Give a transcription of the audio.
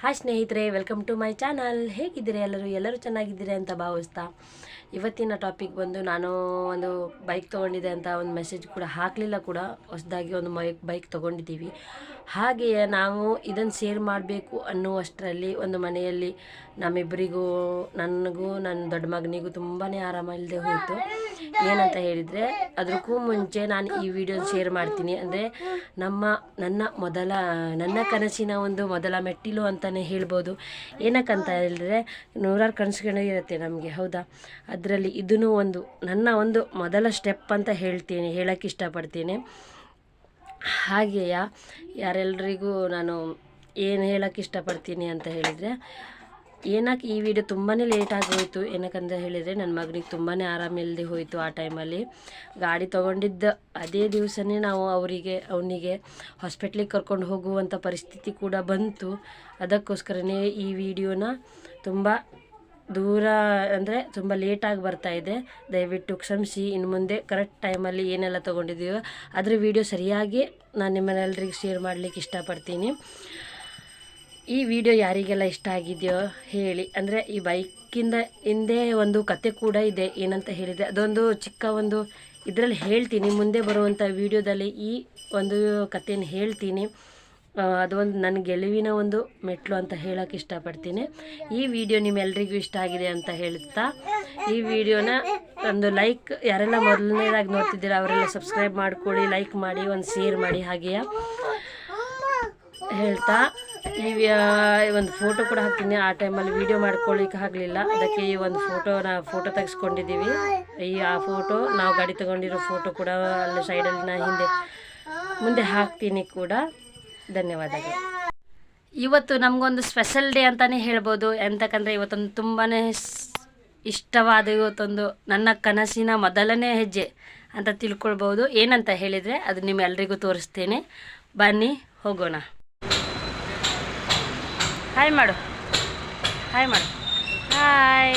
Hi ಸ್ನೇಹಿತರೆ welcome to my channel ಹೇಗಿದ್ದೀರಿ ಎಲ್ಲರೂ? ಎಲ್ಲರೂ ಚೆನ್ನಾಗಿದ್ದೀರಿ ಅಂತ ಭಾವಿಸ್ತಾ. ಇವತ್ತಿನ ಟಾಪಿಕ್ ಬಂದು ನಾನು ಒಂದು ಬೈಕ್ ತೊಗೊಂಡಿದ್ದೆ ಅಂತ ಒಂದು ಮೆಸೇಜ್ ಕೂಡ ಹಾಕಲಿಲ್ಲ ಕೂಡ. ಹೊಸದಾಗಿ ಒಂದು ಮೈಕ್ ಬೈಕ್ ತೊಗೊಂಡಿದ್ದೀವಿ. ಹಾಗೆಯೇ ನಾವು ಇದನ್ನು ಶೇರ್ ಮಾಡಬೇಕು ಅನ್ನುವಷ್ಟರಲ್ಲಿ ಒಂದು ಮನೆಯಲ್ಲಿ ನಮ್ಮಿಬ್ಬರಿಗೂ, ನನಗೂ ನನ್ನ ದೊಡ್ಡ ಮಗನಿಗೂ ತುಂಬಾ ಆರಾಮಿಲ್ಲದೆ ಹೋಯಿತು. ಏನಂತ ಹೇಳಿದರೆ ಅದಕ್ಕೂ ಮುಂಚೆ ನಾನು ಈ ವಿಡಿಯೋ ಶೇರ್ ಮಾಡ್ತೀನಿ. ಅಂದರೆ ನಮ್ಮ, ನನ್ನ ಮೊದಲ, ನನ್ನ ಕನಸಿನ ಒಂದು ಮೊದಲ ಮೆಟ್ಟಿಲು ಅಂತಲೇ ಹೇಳ್ಬೋದು. ಏನಕ್ಕಂತ ಹೇಳಿದ್ರೆ, ನೂರಾರು ಕನಸುಗಳು ಇರುತ್ತೆ ನಮಗೆ, ಹೌದಾ? ಅದರಲ್ಲಿ ಇದೂ ಒಂದು, ನನ್ನ ಒಂದು ಮೊದಲ ಸ್ಟೆಪ್ ಅಂತ ಹೇಳ್ತೀನಿ ಹೇಳೋಕ್ಕೆ ಇಷ್ಟಪಡ್ತೀನಿ. ಹಾಗೆಯೇ, ಯಾರೆಲ್ಲರಿಗೂ ನಾನು ಏನು ಹೇಳೋಕ್ಕೆ ಇಷ್ಟಪಡ್ತೀನಿ ಅಂತ ಹೇಳಿದರೆ ಏನಕ್ಕೆ ಈ ವಿಡಿಯೋ ತುಂಬಾ ಲೇಟಾಗಿ ಹೋಯಿತು ಏನಕ್ಕಂತ ಹೇಳಿದರೆ ನನ್ನ ಮಗನಿಗೆ ತುಂಬಾ ಆರಾಮಿಲ್ಲದೆ ಹೋಯಿತು ಆ ಟೈಮಲ್ಲಿ ಗಾಡಿ ತೊಗೊಂಡಿದ್ದ ಅದೇ ದಿವಸನೇ ನಾವು ಅವರಿಗೆ, ಅವನಿಗೆ ಹಾಸ್ಪಿಟ್ಲಿಗೆ ಕರ್ಕೊಂಡು ಹೋಗುವಂಥ ಪರಿಸ್ಥಿತಿ ಕೂಡ ಬಂತು. ಅದಕ್ಕೋಸ್ಕರನೇ ಈ ವಿಡಿಯೋನ ತುಂಬ ದೂರ ಅಂದರೆ ತುಂಬ ಲೇಟಾಗಿ ಬರ್ತಾ ಇದೆ. ದಯವಿಟ್ಟು ಕ್ಷಮಿಸಿ ಇನ್ನು ಮುಂದೆ ಕರೆಕ್ಟ್ ಟೈಮಲ್ಲಿ ಏನೆಲ್ಲ ತೊಗೊಂಡಿದ್ದೀವೋ ಅದ್ರ ವಿಡಿಯೋ ಸರಿಯಾಗಿ ನಾನು ನಿಮ್ಮನ್ನೆಲ್ಲರಿಗೆ ಶೇರ್ ಮಾಡಲಿಕ್ಕೆ ಇಷ್ಟಪಡ್ತೀನಿ. ಈ ವಿಡಿಯೋ ಯಾರಿಗೆಲ್ಲ ಇಷ್ಟ ಆಗಿದೆಯೋ ಹೇಳಿ. ಅಂದರೆ ಈ ಬೈಕಿಂದ ಹಿಂದೆ ಒಂದು ಕತೆ ಕೂಡ ಇದೆ, ಏನಂತ ಹೇಳಿದರೆ, ಅದೊಂದು ಚಿಕ್ಕ ಒಂದು ಇದರಲ್ಲಿ ಹೇಳ್ತೀನಿ. ಮುಂದೆ ಬರುವಂಥ ವಿಡಿಯೋದಲ್ಲಿ ಈ ಒಂದು ಕಥೆಯನ್ನು ಹೇಳ್ತೀನಿ. ಅದೊಂದು ನನ್ನ ಗೆಲುವಿನ ಒಂದು ಮೆಟ್ಲು ಅಂತ ಹೇಳೋಕ್ಕೆ ಇಷ್ಟಪಡ್ತೀನಿ. ಈ ವಿಡಿಯೋ ನಿಮ್ಮೆಲ್ರಿಗೂ ಇಷ್ಟ ಆಗಿದೆ ಅಂತ ಹೇಳ್ತಾ, ಈ ವಿಡಿಯೋನ ಒಂದು ಲೈಕ್, ಯಾರೆಲ್ಲ ಮೊದಲನೇದಾಗಿ ನೋಡ್ತಿದ್ದೀರ, ಅವರೆಲ್ಲ ಸಬ್ಸ್ಕ್ರೈಬ್ ಮಾಡ್ಕೊಳ್ಳಿ, ಲೈಕ್ ಮಾಡಿ, ಒಂದು ಶೇರ್ ಮಾಡಿ, ಹಾಗೆಯೇ ಹೇಳ್ತಾ. ಈ ಒಂದು ಫೋಟೋ ಕೂಡ ಹಾಕ್ತೀನಿ. ಆ ಟೈಮಲ್ಲಿ ವಿಡಿಯೋ ಮಾಡ್ಕೊಳ್ಳಿಕ್ಕೆ ಆಗಲಿಲ್ಲ. ಅದಕ್ಕೆ ಈ ಒಂದು ಫೋಟೋನ ಫೋಟೋ ತೆಗೆಸ್ಕೊಂಡಿದ್ದೀವಿ. ಈ ಆ ಫೋಟೋ ನಾವು ಗಾಡಿ ತಗೊಂಡಿರೋ ಫೋಟೋ ಕೂಡ ಅಲ್ಲಿ ಸೈಡಲ್ಲಿ ನಾ ಹಿಂದೆ, ಮುಂದೆ ಹಾಕ್ತೀನಿ ಕೂಡ. ಧನ್ಯವಾದಗಳು. ಇವತ್ತು ನಮಗೊಂದು ಸ್ಪೆಷಲ್ ಡೇ ಅಂತಲೇ ಹೇಳ್ಬೋದು. ಎಂತಕ್ಕಂದರೆ ಇವತ್ತೊಂದು ತುಂಬಾ ಇಷ್ಟವಾದ ಇವತ್ತೊಂದು ನನ್ನ ಕನಸಿನ ಮೊದಲನೇ ಹೆಜ್ಜೆ ಅಂತ ತಿಳ್ಕೊಳ್ಬೋದು. ಏನಂತ ಹೇಳಿದರೆ ಅದು ನಿಮ್ಮೆಲ್ಲರಿಗೂ ತೋರಿಸ್ತೇನೆ. ಬನ್ನಿ, ಹೋಗೋಣ. ಹಾಯ್ ಮಾಡು. ಹಾಯ್ ಮಾಡು. ಹಾಯ್